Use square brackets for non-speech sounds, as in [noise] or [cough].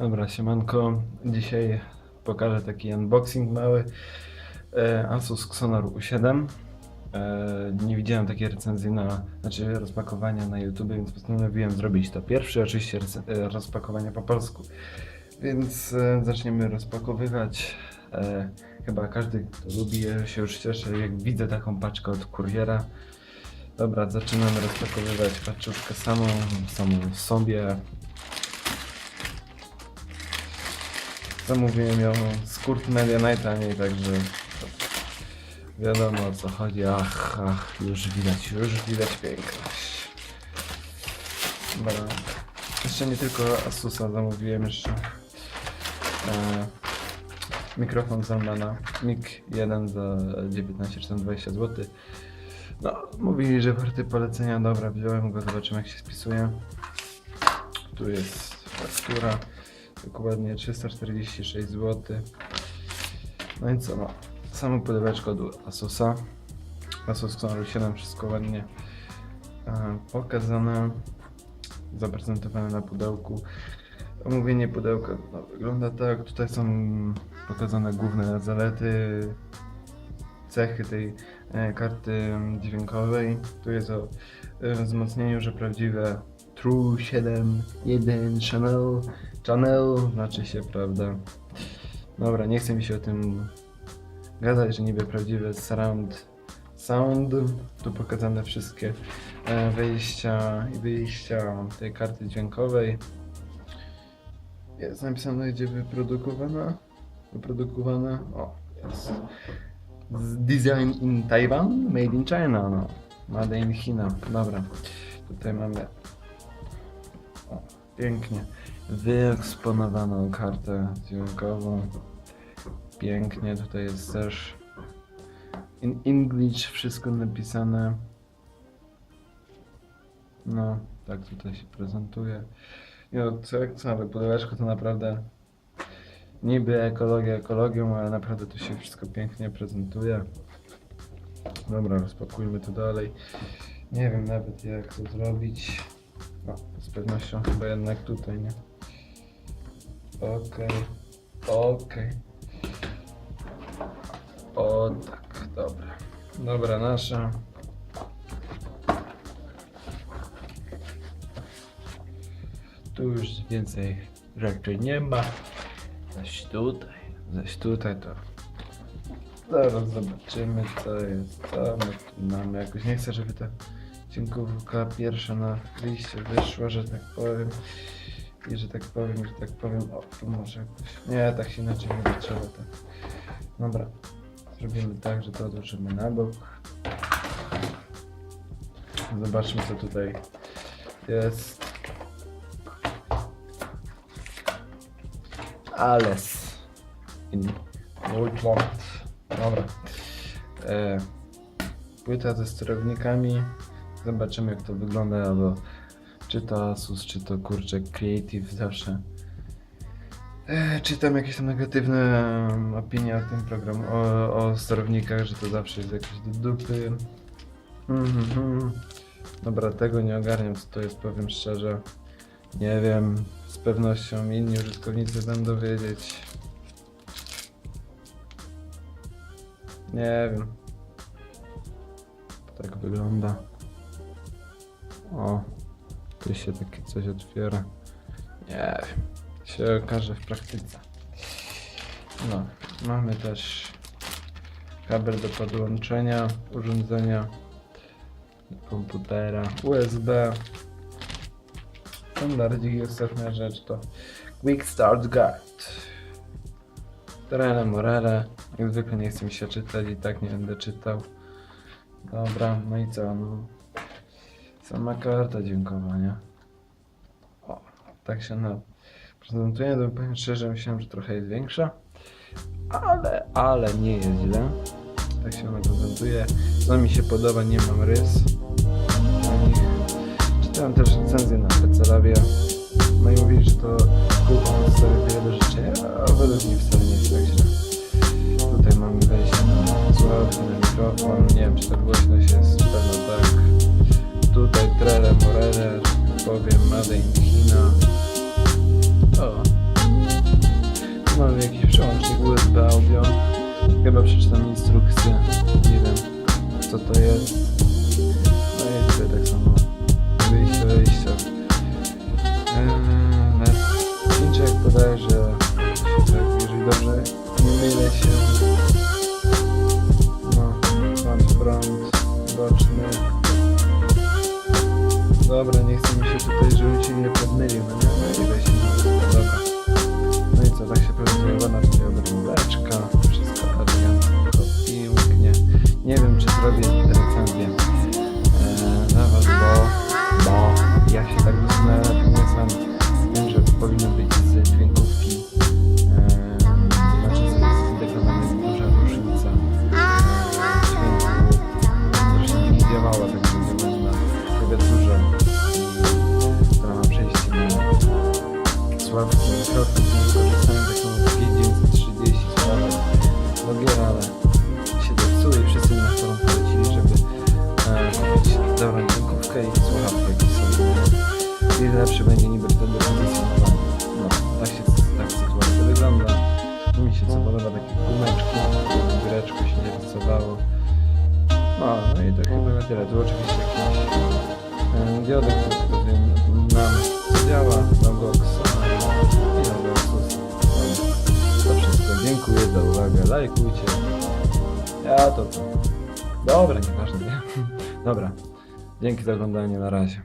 Dobra, siemanko. Dzisiaj pokażę taki unboxing mały e, Asus Xonor U7. E, nie widziałem takiej recenzji na, znaczy rozpakowania na YouTube, więc postanowiłem zrobić to. Pierwszy oczywiście e, rozpakowanie po polsku. Więc zaczniemy rozpakowywać. Chyba każdy, kto lubi, się już cieszę, jak widzę taką paczkę od kuriera. Dobra, zaczynamy rozpakowywać paczuszkę samą, samą sobie. Zamówiłem ją z Kurt Media najtaniej, także wiadomo o co chodzi. Ach, ach, już widać, już widać piękność. Dobra. Jeszcze nie tylko Asusa zamówiłem, jeszcze e, mikrofon Zalmana, Mic 1 za 19 czy tam 20 zł. No, mówili, że warty polecenia, dobra, wziąłem go, zobaczymy jak się spisuje. Tu jest faktura. Dokładnie 346 zł. No i co no? Samo pudełeczko od Asusa. Asus Xonor 7, wszystko ładnie e, pokazane. Zaprezentowane na pudełku. Omówienie pudełka no, wygląda tak. Tutaj są pokazane główne zalety, cechy tej e, karty dźwiękowej. Tu jest o e, wzmocnieniu, że prawdziwe True 7.1 Channel Channel znaczy się, prawda? Dobra, nie chcę mi się o tym gadać, że niby prawdziwe surround sound. Tu pokazane wszystkie e, wejścia i wyjścia tej karty dźwiękowej. Jest napisane, gdzie wyprodukowana. Wyprodukowana. O, jest. Design in Taiwan, made in China. No. Made in China. Dobra. Tutaj mamy. Pięknie wyeksponowaną kartę dźwiękową. Pięknie, tutaj jest też in English wszystko napisane. No, tak tutaj się prezentuje. No, jak całe pudełeczko to naprawdę niby ekologia ekologią, ale naprawdę tu się wszystko pięknie prezentuje. Dobra, rozpakujmy to dalej. Nie wiem nawet jak to zrobić. No, z pewnością chyba jednak tutaj, nie? Okej, okej. O tak, dobra. Dobra, nasza. Tu już więcej rzeczy nie ma. Zaś tutaj, zaś tutaj to. Zaraz zobaczymy co jest. Co my tu mamy. Jakoś nie chcę, żeby ta dziękówka pierwsza na liście wyszła, że tak powiem. I że tak powiem, że tak powiem, o, tu może jakoś, nie, tak się inaczej nie trzeba tak. Dobra, zrobimy tak, że to odłożymy na bok. Zobaczmy, co tutaj jest. Alles in Deutschland. Dobra. E, płyta ze sterownikami. Zobaczymy, jak to wygląda, albo czy to Asus, czy to kurczę Creative zawsze. E, czytam jakieś tam negatywne opinie o tym programie, o, o sterownikach, że to zawsze jest jakieś do dupy. Mhm. Dobra, tego nie ogarniam, co to jest, powiem szczerze. Nie wiem, z pewnością inni użytkownicy będą wiedzieć. Nie wiem. Tak wygląda. O. Tu się takie coś otwiera. Nie wiem. Się okaże w praktyce. No, mamy też kabel do podłączenia urządzenia komputera, USB. Standardzik ostatnia rzecz to Quick Start Guide. Trele morele. Jak zwykle nie chce mi się czytać i tak nie będę czytał. Dobra, no i co? No, Sama karta dźwiękowa, nie? O, tak się na prezentuje, to powiem szczerze, myślałem, że trochę jest większa, ale, ale nie jest źle. Tak się ona prezentuje. Co mi się podoba, nie mam rys. Czytałem też recenzję na PC-Labie. No i mówili, że to kółko przedstawia wiele życzeń, a według mnie wcale nie jest tak źle. Jakiś przełącznik USB audio. Chyba przeczytam instrukcję. Nie wiem, co to jest. No i tutaj tak samo. Wyjście, wejście. Eee, Chińczyk podaje, że tak, jeżeli dobrze nie mylę się. No, pan prąd boczny. Dobra, nie chcę mi się tutaj, żebym się nie podmylił, no nie? No i weź Dobra. I co, tak się prezentuje ładna tutaj obrąbeczka. Wszystko elegancko, pięknie. Nie wiem, czy zrobię Logiera, ale się zepsuły i wszyscy na forum polecili, żeby e, kupić dobrą dźwiękówkę i słuchawkę jakieś sobie. I lepszy będzie niby wtedy pozycjonowany. No, tak się tak sytuacja wygląda. Mi się co podoba takie gumeczki, góreczko się nie rysowało. No, no i to chyba na tyle. Tu oczywiście jakiś e, Lajkujcie. Ja to... Dobra, nieważne. Nie? [laughs] Dobra. Dzięki za oglądanie. Na razie.